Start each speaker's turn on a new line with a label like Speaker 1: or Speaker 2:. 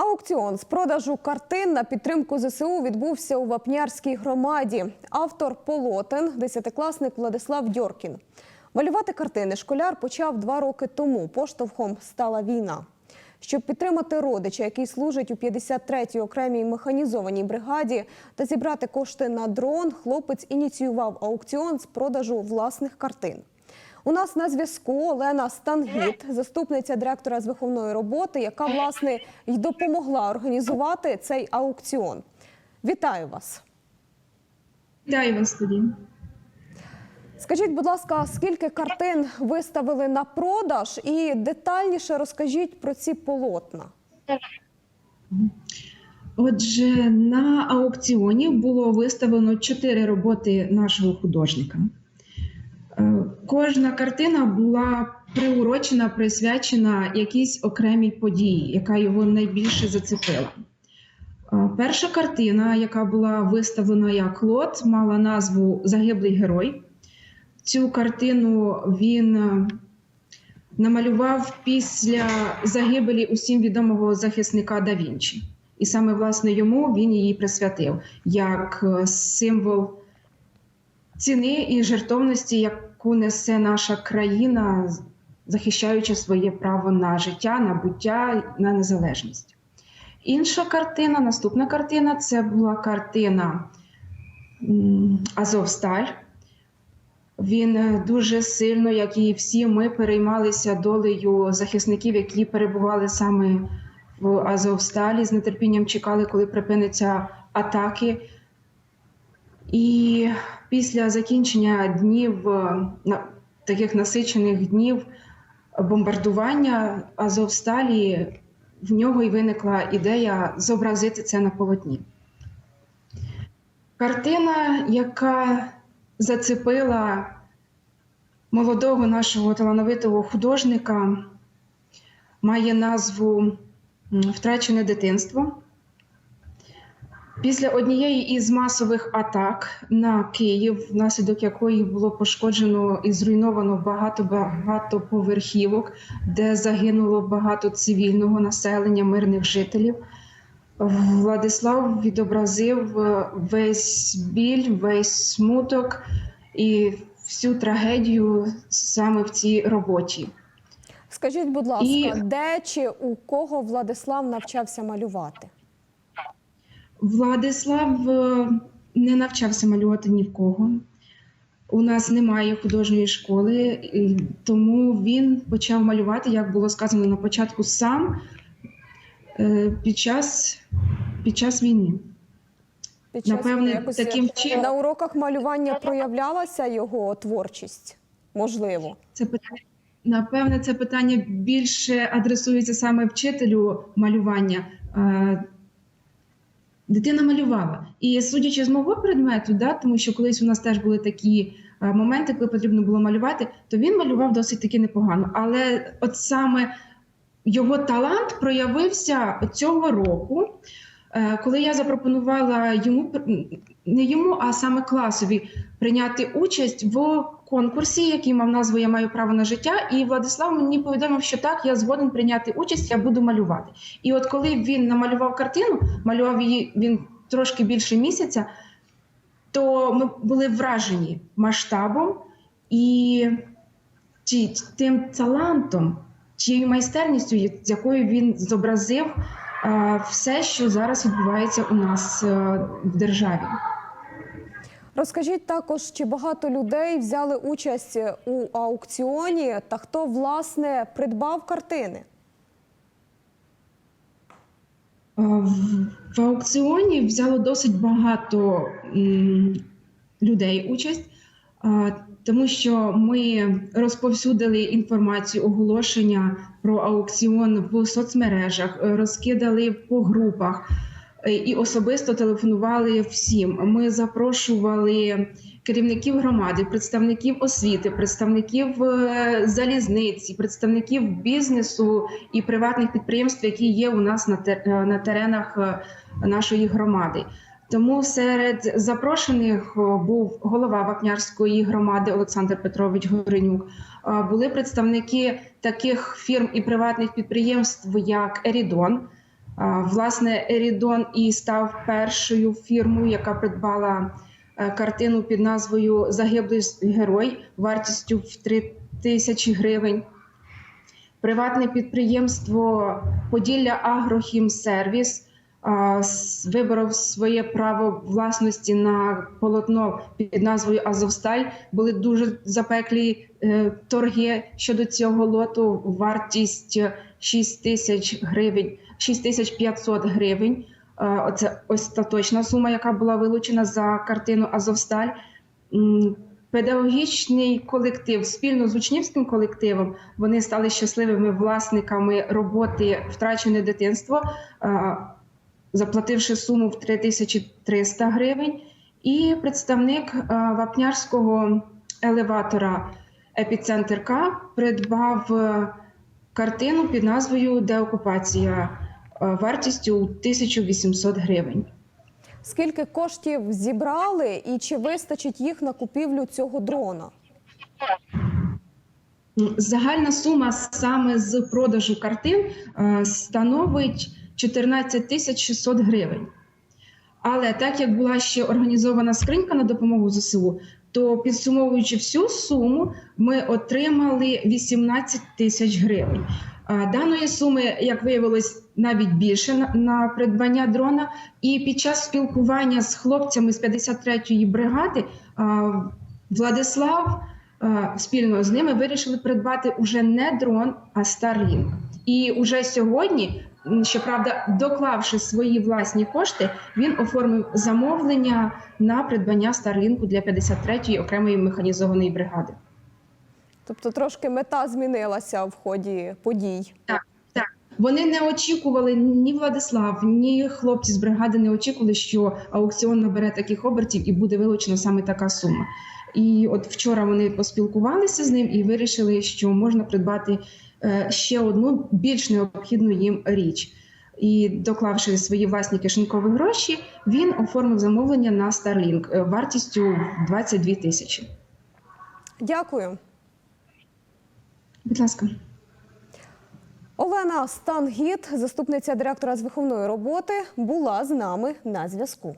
Speaker 1: Аукціон з продажу картин на підтримку ЗСУ відбувся у Вапнярській громаді. Автор полотен, десятикласник Владислав Дьоркін. Малювати картини школяр почав два роки тому. Поштовхом стала війна. Щоб підтримати родича, який служить у 53-й окремій механізованій бригаді, та зібрати кошти на дрон, хлопець ініціював аукціон з продажу власних картин. У нас на зв'язку Олена Стангіт, заступниця директора з виховної роботи, яка власне й допомогла організувати цей аукціон. Вітаю вас.
Speaker 2: Вітаю вас тоді.
Speaker 1: Скажіть, будь ласка, скільки картин виставили на продаж, і детальніше розкажіть про ці полотна.
Speaker 2: Отже, на аукціоні було виставлено чотири роботи нашого художника. Кожна картина була приурочена, присвячена якійсь окремій події, яка його найбільше зацепила. Перша картина, яка була виставлена як лот, мала назву Загиблий герой. Цю картину він е, намалював після загибелі усім відомого захисника Да Вінчі. І саме власне йому він її присвятив як е, символ ціни і жертовності, яку несе наша країна, захищаючи своє право на життя, на буття, на незалежність. Інша картина, наступна картина це була картина Азовсталь. Він дуже сильно, як і всі ми, переймалися долею захисників, які перебували саме в Азовсталі. З нетерпінням чекали, коли припиняться атаки. І після закінчення днів е, таких насичених днів бомбардування Азовсталі, в нього й виникла ідея зобразити це на полотні. Картина, яка зацепила молодого нашого талановитого художника, має назву Втрачене дитинство. Після однієї із масових атак на Київ, внаслідок якої було пошкоджено і зруйновано багато багато поверхівок, де загинуло багато цивільного населення, мирних жителів. Владислав відобразив е, весь біль, весь смуток і всю трагедію саме в цій роботі.
Speaker 1: Скажіть, будь ласка,
Speaker 2: І-
Speaker 1: де чи у кого Владислав навчався малювати?
Speaker 2: Владислав е, не навчався малювати ні в кого. У нас немає художньої школи, тому він почав малювати, як було сказано на початку, сам е, під час, під час війни.
Speaker 1: Під час
Speaker 2: Напевне,
Speaker 1: якось
Speaker 2: таким чином-
Speaker 1: на уроках малювання проявлялася його творчість? Можливо.
Speaker 2: Це питання, напевне, це питання більше адресується саме вчителю малювання. Дитина малювала. І судячи з мого предмету, да, тому що колись у нас теж були такі е, моменти, коли потрібно було малювати, то він малював досить таки непогано. Але от саме його талант проявився цього року, е, коли я запропонувала йому не йому, а саме класові прийняти участь в конкурсі, який мав назву Я маю право на життя. І Владислав мені повідомив, що так, я згоден прийняти участь, я буду малювати. І от коли він намалював картину, малював її він трошки більше місяця, то ми були вражені масштабом і тим талантом, тією майстерністю, з якою він зобразив все, що зараз відбувається у нас е, в державі.
Speaker 1: Розкажіть також, чи багато людей взяли участь у аукціоні та хто власне придбав картини?
Speaker 2: Е, В, аукціоні взяло досить багато людей участь, е, тому що ми розповсюдили інформацію, оголошення про аукціон в соцмережах, е, розкидали по групах і особисто телефонували всім. Ми запрошували керівників громади, представників освіти, представників е, залізниці, представників бізнесу і приватних підприємств, які є у нас на е, на теренах е, нашої громади. Тому серед запрошених е, був голова Вапнярської громади Олександр Петрович Горенюк. Е, Були представники таких фірм і приватних підприємств, як Ерідон, Власне, Ерідон і став першою фірмою, яка придбала е, картину під назвою Загиблий герой вартістю в 3 тисячі гривень. Приватне підприємство Поділля Агрохімсервіс виборов своє право власності на полотно під назвою Азовсталь. Були дуже запеклі е, торги щодо цього лоту. Вартість 6 тисяч гривень, 6500 гривень. Оце остаточна сума, яка була вилучена за картину Азовсталь. Педагогічний колектив спільно з учнівським колективом вони стали щасливими власниками роботи Втрачене дитинство, заплативши суму в 3300 гривень. І представник е, вапнярського елеватора Епіцентр К придбав е, картину під назвою Деокупація е, вартістю 1800 гривень.
Speaker 1: Скільки коштів зібрали і чи вистачить їх на купівлю цього дрона?
Speaker 2: Загальна сума саме з продажу картин становить 14 тисяч 600 гривень. Але так як була ще організована скринька на допомогу ЗСУ, то підсумовуючи всю суму, ми отримали 18 тисяч гривень. Даної суми, як виявилось, навіть більше на, придбання дрона. І під час спілкування з хлопцями з 53-ї бригади Владислав спільно з ними вирішили придбати уже не дрон, а Starlink. І уже сьогодні, щоправда, доклавши свої власні кошти, він оформив замовлення на придбання Starlink для 53-ї окремої механізованої бригади.
Speaker 1: Тобто трошки мета змінилася в ході подій. Так.
Speaker 2: Вони не очікували ні Владислав, ні хлопці з бригади не очікували, що аукціон набере таких обертів і буде вилучена саме така сума. І от вчора вони поспілкувалися з ним і вирішили, що можна придбати ще одну більш необхідну їм річ. І доклавши свої власні кишенькові гроші, він оформив замовлення на Starlink е, вартістю 22 тисячі.
Speaker 1: Дякую.
Speaker 2: Будь ласка.
Speaker 1: Олена Стангіт, заступниця директора з виховної роботи, була з нами на зв'язку.